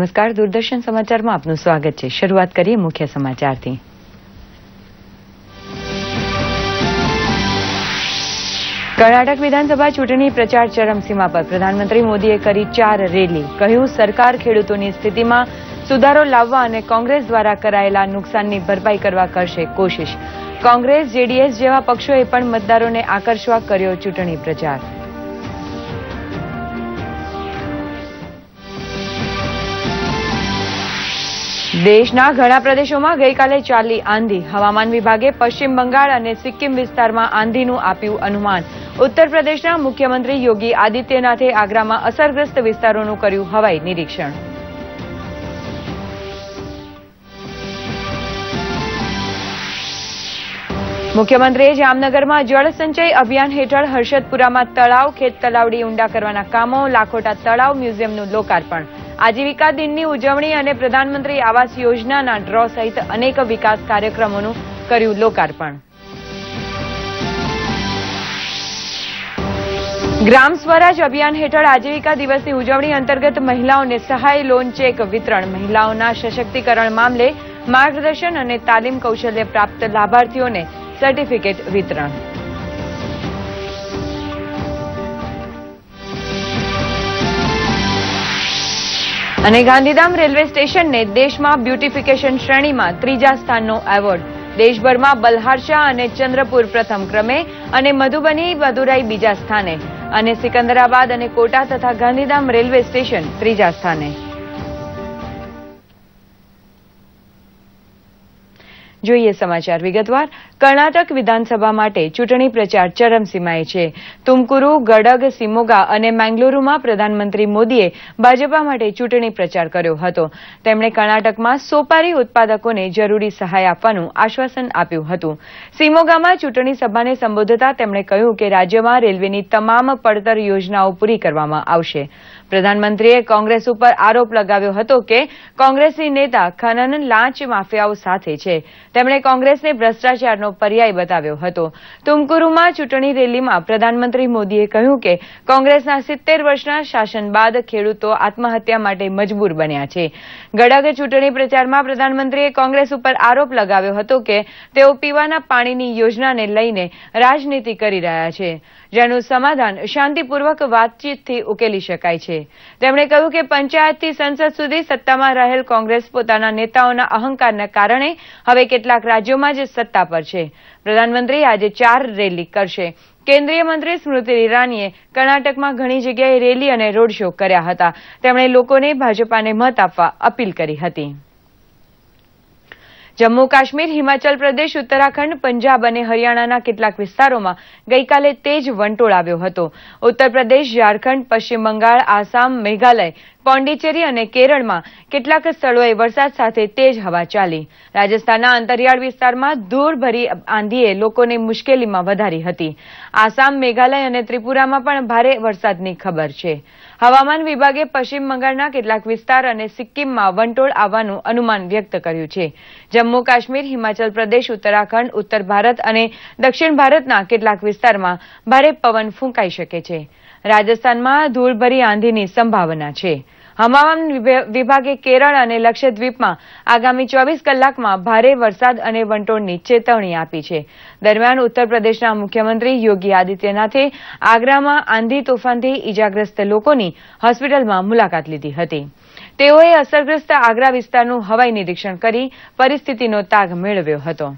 નમસ્કાર. દૂરદર્શન સમાચારમાં આપનું સ્વાગત છે. શરૂઆત કરીએ મુખ્ય સમાચારથી. કર્ણાટક વિધાનસભા ચૂંટણી પ્રચાર ચરમસીમા પર પ્રધાનમંત્રી મોદીએ કરી ચાર રેલી. કહ્યું, સરકાર ખેડૂતોની સ્થિતિમાં સુધારો લાવવા અને કોંગ્રેસ દ્વારા કરાયેલા નુકસાનની ભરપાઈ કરવા કરશે કોશિશ. કોંગ્રેસ, જેડીએસ જેવા પક્ષોએ પણ મતદારોને આકર્ષવા કર્યો ચૂંટણી પ્રચાર. દેશના ઘણા પ્રદેશોમાં ગઈકાલે ચાલી આંધી. હવામાન વિભાગે પશ્ચિમ બંગાળ અને સિક્કિમ વિસ્તારમાં આંધીનું આપ્યું અનુમાન. ઉત્તર પ્રદેશના મુખ્યમંત્રી યોગી આદિત્યનાથે આગ્રામાં અસરગ્રસ્ત વિસ્તારોનું કર્યું હવાઈ નિરીક્ષણ. મુખ્યમંત્રીએ જામનગરમાં જળ સંચય અભિયાન હેઠળ હર્ષદપુરામાં તળાવ, ખેત તલાવડી ઊંડા કરવાના કામો, લાખોટા તળાવ મ્યુઝિયમનું લોકાર્પણ. આજીવિકા દિનની ઉજવણી અને પ્રધાનમંત્રી આવાસ યોજનાના ડ્રો સહિત અનેક વિકાસ કાર્યક્રમોનું કર્યું લોકાર્પણ. ગ્રામ સ્વરાજ અભિયાન હેઠળ આજીવિકા દિવસની ઉજવણી અંતર્ગત મહિલાઓને સહાય લોન ચેક વિતરણ. મહિલાઓના સશક્તિકરણ મામલે માર્ગદર્શન અને તાલીમ કૌશલ્ય પ્રાપ્ત લાભાર્થીઓને સર્ટિફિકેટ વિતરણ. અને ગાંધીધામ રેલવે સ્ટેશનને દેશમાં બ્યુટિફિકેશન શ્રેણીમાં ત્રીજા સ્થાનનો એવોર્ડ. દેશભરમાં બલહારશા અને ચંદ્રપુર પ્રથમ ક્રમે અને મધુબની, મદુરાઈ બીજા સ્થાને. અને સિકંદરાબાદ અને કોટા તથા ગાંધીધામ રેલવે સ્ટેશન ત્રીજા સ્થાને. જોઈએ સમાચાર વિગતવાર. કર્ણાટક વિધાનસભા માટે ચૂંટણી પ્રચાર ચરમસીમાએ છે. તુમકુરુ, ગડગ, સિમોગા અને મેંગલુરુમાં પ્રધાનમંત્રી મોદીએ ભાજપા માટે ચૂંટણી પ્રચાર કર્યો હતો. તેમણે કર્ણાટકમાં સોપારી ઉત્પાદકોને જરૂરી સહાય આપવાનું આશ્વાસન આપ્યું હતું. સિમોગામાં ચૂંટણી સભાને સંબોધતા તેમણે કહ્યું કે રાજ્યમાં રેલવેની તમામ પડતર યોજનાઓ પૂરી કરવામાં આવશે. પ્રધાનમંત્રીએ કોંગ્રેસ ઉપર આરોપ લગાવ્યો હતો કે કોંગ્રેસની નેતા ખનન લાંચ માફિયાઓ સાથે છે. તેમણે કોંગ્રેસને ભ્રષ્ટાચારનો પર્યાય બતાવ્યો હતો. તુમકુરુમાં ચૂંટણી રેલીમાં પ્રધાનમંત્રી મોદીએ કહ્યું કે કોંગ્રેસના સિત્તેર વર્ષના શાસન બાદ ખેડૂતો આત્મહત્યા માટે મજબૂર બન્યા છે. ગડગ ચૂંટણી પ્રચારમાં પ્રધાનમંત્રીએ કોંગ્રેસ ઉપર આરોપ લગાવ્યો હતો કે તેઓ પીવાના પાણીની યોજનાને લઈને રાજનીતિ કરી રહ્યા છે. જેનું સમાધાન શાંતિપૂર્વક વાતચીતથી ઉકેલી શકાય છે. તેમણે કહ્યું કે પંચાયતથી સંસદ સુધી સત્તામાં રહેલ કોંગ્રેસ પોતાના નેતાઓના અહંકારના કારણે હવે કેટલાક રાજ્યોમાં જ સત્તા પર છે. પ્રધાનમંત્રી આજે ચાર રેલી કરશે. કેન્દ્રીય મંત્રી સ્મૃતિ ઇરાનીએ કર્ણાટકમાં ઘણી જગ્યાએ રેલી અને રોડ શો કર્યા હતા. તેમણે લોકોને ભાજપાને મત આપવા અપીલ કરી હતી. જમ્મુ કાશ્મીર હિમાચલ પ્રદેશ, ઉત્તરાખંડ, પંજાબ અને હરિયાણાના કેટલાક વિસ્તારોમાં ગઈકાલે તેજ વંટોળ આવ્યો હતો. ઉત્તર પ્રદેશ, ઝારખંડ, પશ્ચિમ બંગાળ, આસામ, મેઘાલય, પોંડિચેરી અને કેરળમાં કેટલાક સ્થળોએ વરસાદ સાથે તેજ હવા ચાલી. રાજસ્થાનના અંતરિયાળ વિસ્તારમાં ધૂળભરી આંધીએ લોકોને મુશ્કેલીમાં વધારી હતી. આસામ, મેઘાલય અને ત્રિપુરામાં પણ ભારે વરસાદની ખબર છે. હવામાન વિભાગે પશ્ચિમ બંગાળના કેટલાક વિસ્તાર અને સિક્કિમમાં વંટોળ આવવાનું અનુમાન વ્યક્ત કર્યું છે. જમ્મુ કાશ્મીર, હિમાચલ પ્રદેશ, ઉત્તરાખંડ, ઉત્તર ભારત અને દક્ષિણ ભારતના કેટલાક વિસ્તારમાં ભારે પવન ફૂંકાઈ શકે છે. રાજસ્થાનમાં ધૂળભરી આંધીની સંભાવના છે. હવામાન વિભાગે કેરળ અને લક્ષદ્વીપમાં આગામી ચોવીસ કલાકમાં ભારે વરસાદ અને વંટોળની ચેતવણી આપી છે. દરમિયાન ઉત્તર પ્રદેશના મુખ્યમંત્રી યોગી આદિત્યનાથે આગ્રામાં આંધી તોફાનથી ઇજાગ્રસ્ત લોકોની હોસ્પિટલમાં મુલાકાત લીધી હતી. તેઓએ અસરગ્રસ્ત આગ્રા વિસ્તારનું હવાઈ નિરીક્ષણ કરી પરિસ્થિતિનો તાગ મેળવ્યો હતો.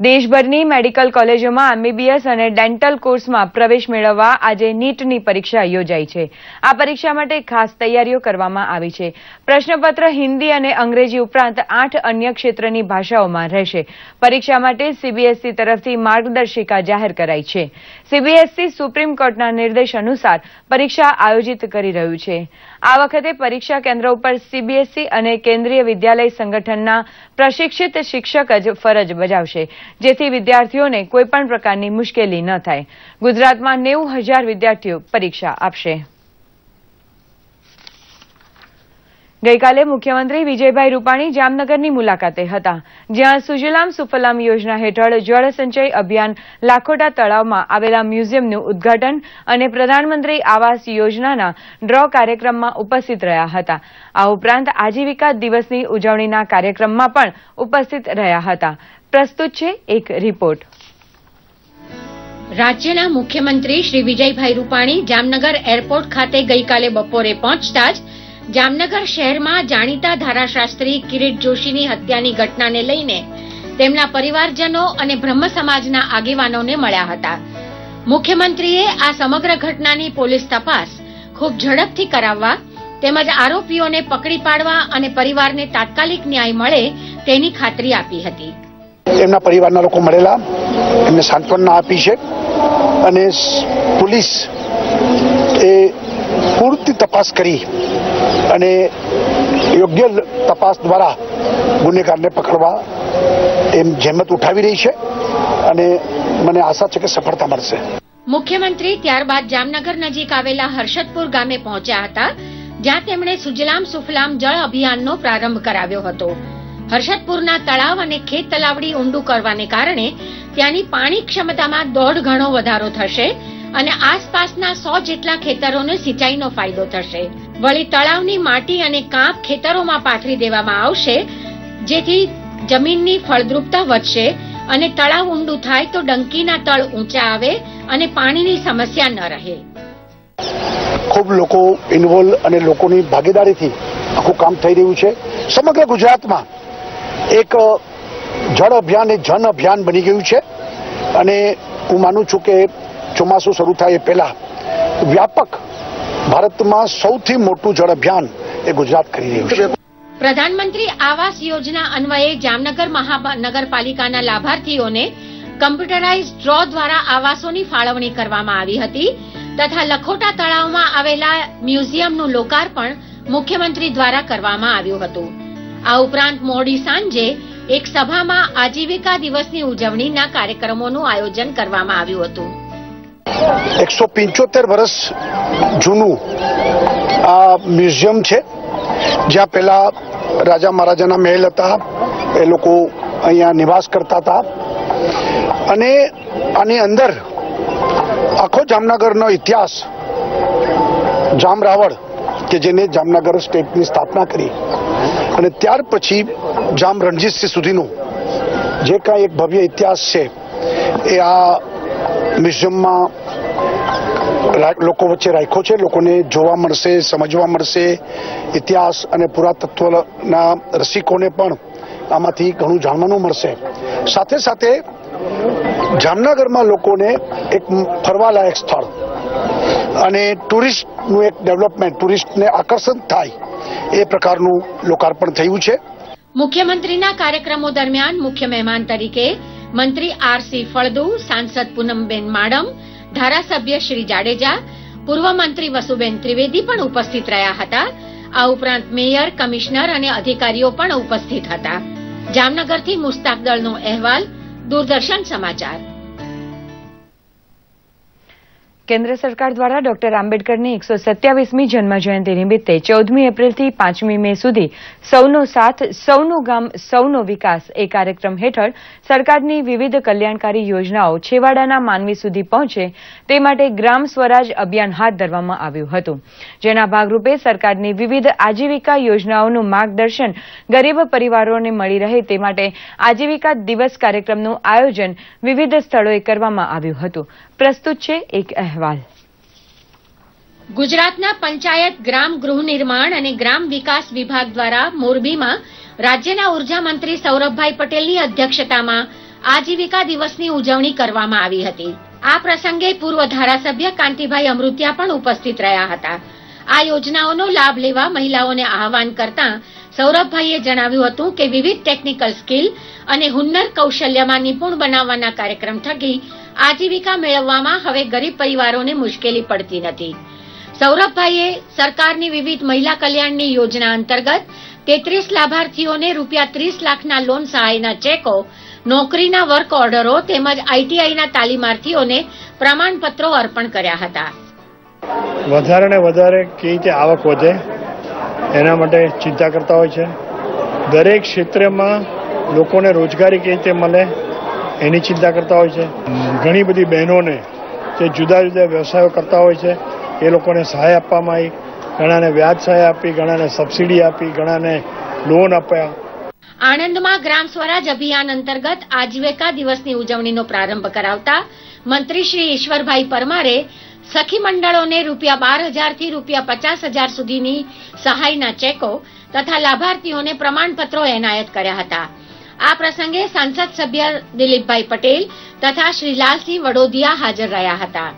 દેશભરની મેડિકલ કોલેજોમાં એમબીબીએસ અને ડેન્ટલ કોર્સમાં પ્રવેશ મેળવવા આજે નીટની પરીક્ષા યોજાઈ છે. આ પરીક્ષા માટે ખાસ તૈયારીઓ કરવામાં આવી છે. પ્રશ્નપત્ર હિન્દી અને અંગ્રેજી ઉપરાંત આઠ અન્ય ક્ષેત્રની ભાષાઓમાં રહેશે. પરીક્ષા માટે સીબીએસઈ તરફથી માર્ગદર્શિકા જાહેર કરાઈ છે. સીબીએસઈ સુપ્રીમ કોર્ટના નિર્દેશ અનુસાર પરીક્ષા આયોજિત કરી રહ્યું છે. આ વખતે પરીક્ષા કેન્દ્ર ઉપર સીબીએસઈ અને કેન્દ્રીય વિદ્યાલય સંગઠનના પ્રશિક્ષિત શિક્ષક જ ફરજ બજાવશે, જેથી વિદ્યાર્થીઓને કોઈપણ પ્રકારની મુશ્કેલી ન થાય. ગુજરાતમાં નેવું હજાર વિદ્યાર્થીઓ પરીક્ષા આપશે. ગઈકાલે મુખ્યમંત્રી વિજયભાઈ રૂપાણી જામનગરની મુલાકાતે હતા, જ્યાં સુજલામ સુફલામ યોજના હેઠળ જળ સંચય અભિયાન લાખોટા તળાવમાં આવેલા મ્યુઝિયમનું ઉદ્ઘાટન અને પ્રધાનમંત્રી આવાસ યોજનાના ડ્રો કાર્યક્રમમાં ઉપસ્થિત રહ્યા હતા. આ ઉપરાંત આજીવિકા દિવસની ઉજવણીના કાર્યક્રમમાં પણ ઉપસ્થિત રહ્યા હતા. પ્રસ્તુત છે એક રિપોર્ટ. રાજ્યના મુખ્યમંત્રી શ્રી વિજયભાઈ રૂપાણી જામનગર એરપોર્ટ ખાતે ગઈકાલે બપોરે પહોંચતા જ જામનગર શહેરમાં જાણીતા ધારાશાસ્ત્રી કિરીટ જોશીની હત્યાની ઘટનાને લઈને તેમના પરિવારજનો અને બ્રહ્મ સમાજના આગેવાનોને મળ્યા હતા. મુખ્યમંત્રીએ આ સમગ્ર ઘટનાની પોલીસ તપાસ ખૂબ ઝડપથી કરાવવા તેમજ આરોપીઓને પકડી પાડવા અને પરિવારને તાત્કાલિક ન્યાય મળે તેની ખાતરી આપી હતી. એમના પરિવારના લોકો મળેલા. એમને સાંત્વના આપી છે. અને પોલીસ એ પૂરતી તપાસ કરી અને યોગ્ય તપાસ દ્વારા ગુનેગારને પકડવા એમ જહેમત ઉઠાવી રહી છે અને મને આશા છે કે સફળતા મળશે. મુખ્યમંત્રી ત્યારબાદ જામનગર નજીક આવેલા હર્ષદપુર ગામે પહોંચ્યા હતા, જ્યાં તેમણે સુજલામ સુફલામ જળ અભિયાનનો પ્રારંભ કરાવ્યો હતો. હર્ષદપુરના તળાવ અને ખેત તલાવડી ઊંડું કરવાને કારણે ત્યાંની પાણી ક્ષમતામાં દોઢ ગણો વધારો થશે અને આસપાસના સો જેટલા ખેતરોને સિંચાઈનો ફાયદો થશે. વળી તળાવની માટી અને કાંપ ખેતરોમાં પાથરી દેવામાં આવશે, જેથી જમીનની ફળદ્રુપતા વધશે અને તળાવ ઊંડું થાય તો ડંકીના તળ ઊંચા આવે અને પાણીની સમસ્યા ન રહે. ખૂબ લોકો ઇન્વોલ્વ અને લોકોની ભાગીદારીથી આખું કામ થઈ રહ્યું છે. સમગ્ર ગુજરાતમાં એક જળ અભિયાન એ જન અભિયાન બની ગયું છે. અને હું માનું છું કે ચોમાસું શરૂ થાય એ પહેલા વ્યાપક ભારતમાં સૌથી મોટું જળ અભિયાન એ ગુજરાત કરી રહ્યું છે. પ્રધાનમંત્રી આવાસ યોજના અન્વયે જામનગર મહાનગરપાલિકાના લાભાર્થીઓને કમ્પ્યુટરાઇઝ ડ્રો દ્વારા આવાસોની ફાળવણી કરવામાં આવી હતી તથા લખોટા તળાવમાં આવેલા મ્યુઝિયમનું લોકાર્પણ મુખ્યમંત્રી દ્વારા કરવામાં આવ્યું હતું. આ ઉપરાંત મોડી સાંજે એક સભામાં આજીવિકા દિવસની ઉજવણીના કાર્યક્રમોનું આયોજન કરવામાં આવ્યું હતું. એકસો પંચોતેર વર્ષ જૂનું આ મ્યુઝિયમ છે. જ્યાં પહેલા રાજા મહારાજાના મહેલ હતા. એ લોકો અહીંયા નિવાસ કરતા હતા. અને આની અંદર આખો જામનગરનો ઇતિહાસ, જામ રાવળ, કે જેને જામનગર સ્ટેટની સ્થાપના કરી. અને ત્યાર પછી જામ રણજીતસિંહ સુધીનું જે કાંઈ એક ભવ્ય ઇતિહાસ છે, એ આ મ્યુઝિયમમાં લોકો વચ્ચે રાખ્યો છે. લોકોને જોવા મળશે, સમજવા મળશે. ઇતિહાસ અને પુરાતત્વના રસિકોને પણ આમાંથી ઘણું જાણવાનું મળશે. સાથે સાથે જામનગરમાં લોકોને એક ફરવાલાયક સ્થળ અને ટુરિસ્ટનું એક ડેવલપમેન્ટ, ટુરિસ્ટને આકર્ષણ થાય એ પ્રકારનું લોકાર્પણ થયું છે. મુખ્યમંત્રીના કાર્યક્રમો દરમિયાન મુખ્ય મહેમાન તરીકે મંત્રી આરસી ફળદુ, સાંસદ પૂનમબેન માડમ ધારાસભ્ય શ્રી જાડેજા, પૂર્વ મંત્રી વસુબેન ત્રિવેદી પણ ઉપસ્થિત રહ્યા હતા. આ ઉપરાંત મેયર, કમિશનર અને અધિકારીઓ પણ ઉપસ્થિત હતા. જામનગરથી મુસ્તાક દળનો અહેવાલ, દૂરદર્શન સમાચાર. કેન્દ્ર સરકાર દ્વારા ડોક્ટર આંબેડકરની એકસો સત્યાવીસમી જન્મજયંતિ નિમિત્તે ચૌદમી એપ્રિલથી પાંચમી મે સુધી સૌનો સાથ, સૌનું ગામ, સૌનો વિકાસ એ કાર્યક્રમ હેઠળ સરકારની વિવિધ કલ્યાણકારી યોજનાઓ છેવાડાના માનવી સુધી પહોંચે તે માટે ગ્રામ સ્વરાજ અભિયાન હાથ ધરવામાં આવ્યું હતું. જેના ભાગરૂપે સરકારની વિવિધ આજીવિકા યોજનાઓનું માર્ગદર્શન ગરીબ પરિવારોને મળી રહે તે માટે આજીવિકા દિવસ કાર્યક્રમનું આયોજન વિવિધ સ્થળોએ કરવામાં આવ્યું હતું. પ્રસ્તુત છે એક અહેવાલ. ગુજરાતના પંચાયત ગ્રામ ગૃહ નિર્માણ અને ગ્રામ વિકાસ વિભાગ દ્વારા મોરબીમાં રાજ્યના ઊર્જા સૌરભભાઈ પટેલની અધ્યક્ષતામાં આજીવિકા દિવસની ઉજવણી કરવામાં આવી હતી. આ પ્રસંગે પૂર્વ ધારાસભ્ય કાંતિભાઈ અમૃત્યા પણ ઉપસ્થિત રહ્યા હતા. આ યોજનાઓનો લાભ લેવા મહિલાઓને આહવાન કરતા સૌરભભાઈએ જણાવ્યું હતું કે વિવિધ ટેકનિકલ સ્કિલ અને હુન્નર કૌશલ્યમાં નિપુણ બનાવવાના કાર્યક્રમ થકી આજીવિકા મેળવવામાં હવે ગરીબ પરિવારોને મુશ્કેલી પડતી નથી. સૌરભભાઈએ સરકારની વિવિધ મહિલા કલ્યાણની યોજના અંતર્ગત તેત્રીસ લાભાર્થીઓને રૂપિયા ત્રીસ લાખના લોન સહાયના ચેકો, નોકરીના વર્ક ઓર્ડરો તેમજ આઈટીઆઈના તાલીમાર્થીઓને પ્રમાણપત્રો અર્પણ કર્યા હતા. વધારે ને વધારે કેવી રીતે આવક વધે, એના માટે ચિંતા કરતા હોય છે. દરેક ક્ષેત્રમાં લોકોને રોજગારી કેવી રીતે મળે એની ચિંતા કરતા હોય છે. ઘણી બધી બહેનોને જે જુદા જુદા વ્યવસાયો કરતા હોય છે, એ લોકોને સહાય આપવામાં આવી. ઘણાને વ્યાજ સહાય આપી, ઘણાને સબસિડી આપી, ઘણાને લોન આપ્યા. આણંદમાં ગ્રામ સ્વરાજ અભિયાન અંતર્ગત આજીવિકા દિવસની ઉજવણીનો પ્રારંભ કરાવતા મંત્રી શ્રી ઈશ્વરભાઈ પરમારે સખી મંડળોને રૂપિયા બાર હજારથી રૂપિયા પચાસ હજાર સુધીની સહાયના ચેકો તથા લાભાર્થીઓને પ્રમાણપત્રો એનાયત કર્યા હતા. આ પ્રસંગે સાંસદ સભ્ય દિલીપભાઈ પટેલ તથા શ્રી લાલસિંહ વડોદિયા હાજર રહ્યા હતા.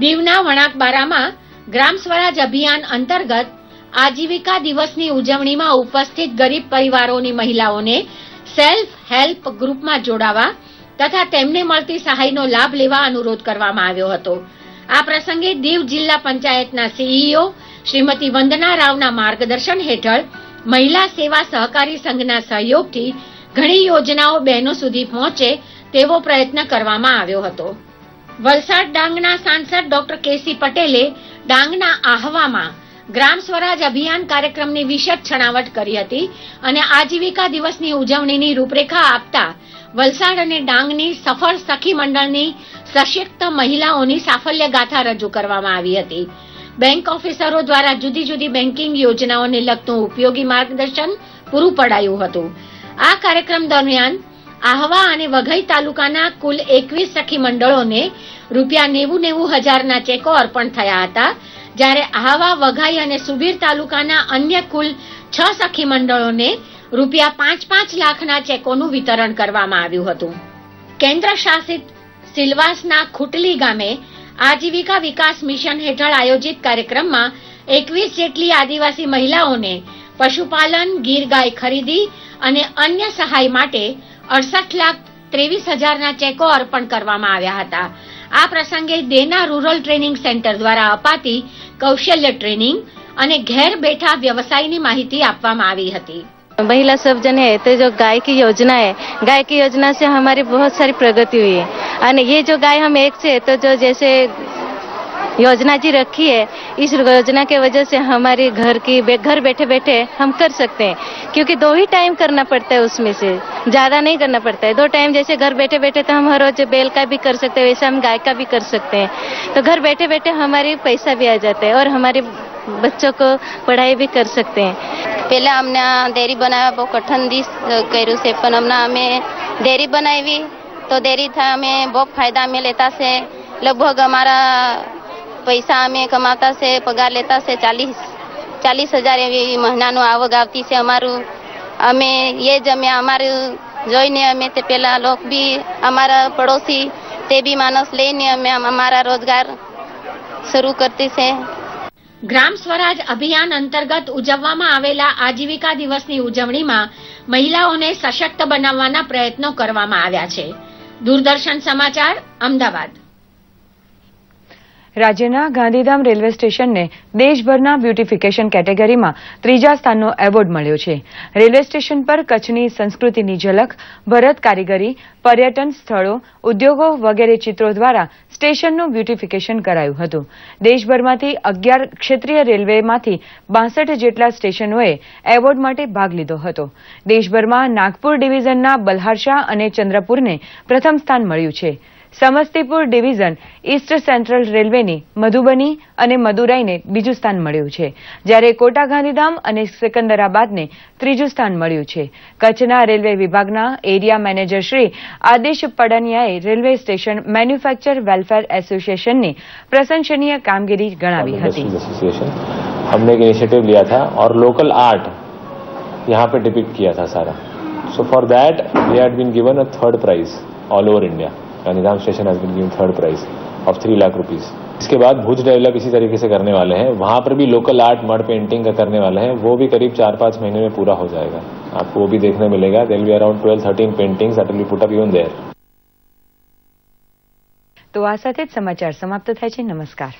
દીવના વણાકબારામાં ગ્રામ સ્વરાજ અભિયાન અંતર્ગત આજીવિકા દિવસની ઉજવણીમાં ઉપસ્થિત ગરીબ પરિવારોની મહિલાઓને સેલ્ફ હેલ્પ ગ્રુપમાં જોડાવા તથા તેમને મળતી સહાયનો લાભ લેવા અનુરોધ કરવામાં આવ્યો હતો. આ પ્રસંગે દીવ જિલ્લા પંચાયતના સીઈઓ શ્રીમતી વંદના રાવના માર્ગદર્શન હેઠળ મહિલા સેવા સહકારી સંઘના સહયોગથી ઘણી યોજનાઓ બહેનો સુધી પહોંચે તેવો પ્રયત્ન કરવામાં આવ્યો હતો. વલસાડ ડાંગના સાંસદ ડોક્ટર કેસી પટેલે ડાંગના આહવામાં ગ્રામ સ્વરાજ અભિયાન કાર્યક્રમની વિશદ છણાવટ કરી હતી અને આજીવિકા દિવસની ઉજવણીની રૂપરેખા આપતા વલસાડ અને ડાંગની સફળ સખી મંડળની સશક્ત મહિલાઓની સાફલ્ય ગાથા રજૂ કરવામાં આવી હતી. બેંક ઓફિસરો દ્વારા જુદી જુદી બેન્કિંગ યોજનાઓને લગતું ઉપયોગી માર્ગદર્શન પૂરું પડાયું હતું. આ કાર્યક્રમ દરમિયાન આહવા અને વઘઈ તાલુકાના કુલ એકવીસ સખી મંડળોને રૂપિયા નેવું નેવું હજારના ચેકો અર્પણ થયા હતા, જ્યારે આહવા, વઘાઈ અને સુબીર તાલુકાના અન્ય કુલ છ સખી મંડળોને રૂપિયા પાંચ પાંચ લાખના ચેકોનું વિતરણ કરવામાં આવ્યું હતું. કેન્દ્ર શાસિત સિલવાસના ખુટલી ગામે આજીવિકા વિકાસ મિશન હેઠળ આયોજિત કાર્યક્રમમાં એકવીસ જેટલી આદિવાસી મહિલાઓને પશુપાલન, ગીર ગાય ખરીદી અને અન્ય સહાય માટે અડસઠ લાખ ત્રેવીસ હજારના ચેકો અર્પણ કરવામાં આવ્યા હતા આ પ્રસંગે દેના રૂરલ ટ્રેનિંગ સેન્ટર દ્વારા અપાતી કૌશલ્ય ટ્રેનિંગ અને ઘેર બેઠા વ્યવસાયની માહિતી આપવામાં આવી હતી महिला सब जने है तो जो गाय की योजना है गाय की योजना से हमारी बहुत सारी प्रगति हुई है और ये जो गाय हम एक से तो जो जैसे योजना जी रखी है। इस योजना के वजह से हमारे घर की घर बैठे बैठे हम कर सकते हैं। क्योंकि दो ही टाइम करना पड़ता है उसमें से। ज़्यादा नहीं करना पड़ता है। दो टाइम जैसे घर बैठे बैठे तो हम हर रोज बैल का भी कर सकते हैं, वैसे हम गाय का भी कर सकते हैं। तो घर बैठे बैठे हमारे पैसा भी आ जाता है और हमारे बच्चों को पढ़ाई भी कर सकते हैं। पहले हमने देरी बनाया बहुत कठिन दी करू से, पर हमने हमें देरी बनाई हुई तो देरी था, हमें बहुत फ़ायदा मिलेता से। लगभग हमारा પૈસા અમે કમાતા છે, પગાર લેતા છે, ચાલીસ ચાલીસ હજાર એવી મહિનાનું આવક આવતી છે અમારું. અમે એ જ અમે અમારું જોઈને અમે તે પેલા લોક બી અમારા પડોશી તે બી માણસ લઈને અમે અમારા રોજગાર શરૂ કરતી છે. ગ્રામ સ્વરાજ અભિયાન અંતર્ગત ઉજવવામાં આવેલા આજીવિકા દિવસની ઉજવણીમાં મહિલાઓને સશક્ત બનાવવાના પ્રયત્નો કરવામાં આવ્યા છે. દૂરદર્શન સમાચાર, અમદાવાદ. રાજ્યના ગાંધીધામ રેલવે સ્ટેશનને દેશભરના બ્યુટિફિકેશન કેટેગરીમાં ત્રીજા સ્થાનનો એવોર્ડ મળ્યો છે. રેલવે સ્ટેશન પર કચ્છની સંસ્કૃતિની ઝલક, ભરત કારીગરી, પર્યટન સ્થળો, ઉદ્યોગો વગેરે ચિત્રો દ્વારા સ્ટેશનનું બ્યુટિફિકેશન કરાયું હતું. દેશભરમાંથી અગિયાર ક્ષેત્રીય રેલવેમાંથી બાસઠ જેટલા સ્ટેશનોએ એવોર્ડ માટે ભાગ લીધો હતો. દેશભરમાં નાગપુર ડિવિઝનના બલહારશાહ અને ચંદ્રપુરને પ્રથમ સ્થાન મળ્યું છે. સમસ્તીપુર ડિવિઝન ઈસ્ટ સેન્ટ્રલ રેલવેની મધુબની અને મદુરાઈને બીજું સ્થાન મળ્યું છે જ્યારે કોટા ગાંધીધામ અને સિકંદરાબાદને ત્રીજું સ્થાન મળ્યું છે કચ્છના રેલવે વિભાગના એરિયા મેનેજર શ્રી આદેશ પડાનિયાએ રેલવે સ્ટેશન મેન્યુફેક્ચર વેલફેર એસોસિએશનની પ્રશંસનીય કામગીરી ગણાવી હતી इंडस्ट्रियल एसोसिएशन हमने एक इनिशिएटिव लिया था और लोकल आर्ट यहाँ पे डिपिक्ट किया था सारा so for that we had been given a third prize all over India Gandhidham station has been given third prize of three lakh rupees इसके बाद भुज डेवलप इसी तरीके से करने वाले हैं वहां पर भी लोकल आर्ट मड पेंटिंग का करने वाले हैं वो भी करीब चार पांच महीने में पूरा हो जाएगा आपको वो भी देखने मिलेगा there be around twelve thirteen paintings that will be put up even there તો આ સાથે જ સમાચાર સમાપ્ત થાય છે નમસ્કાર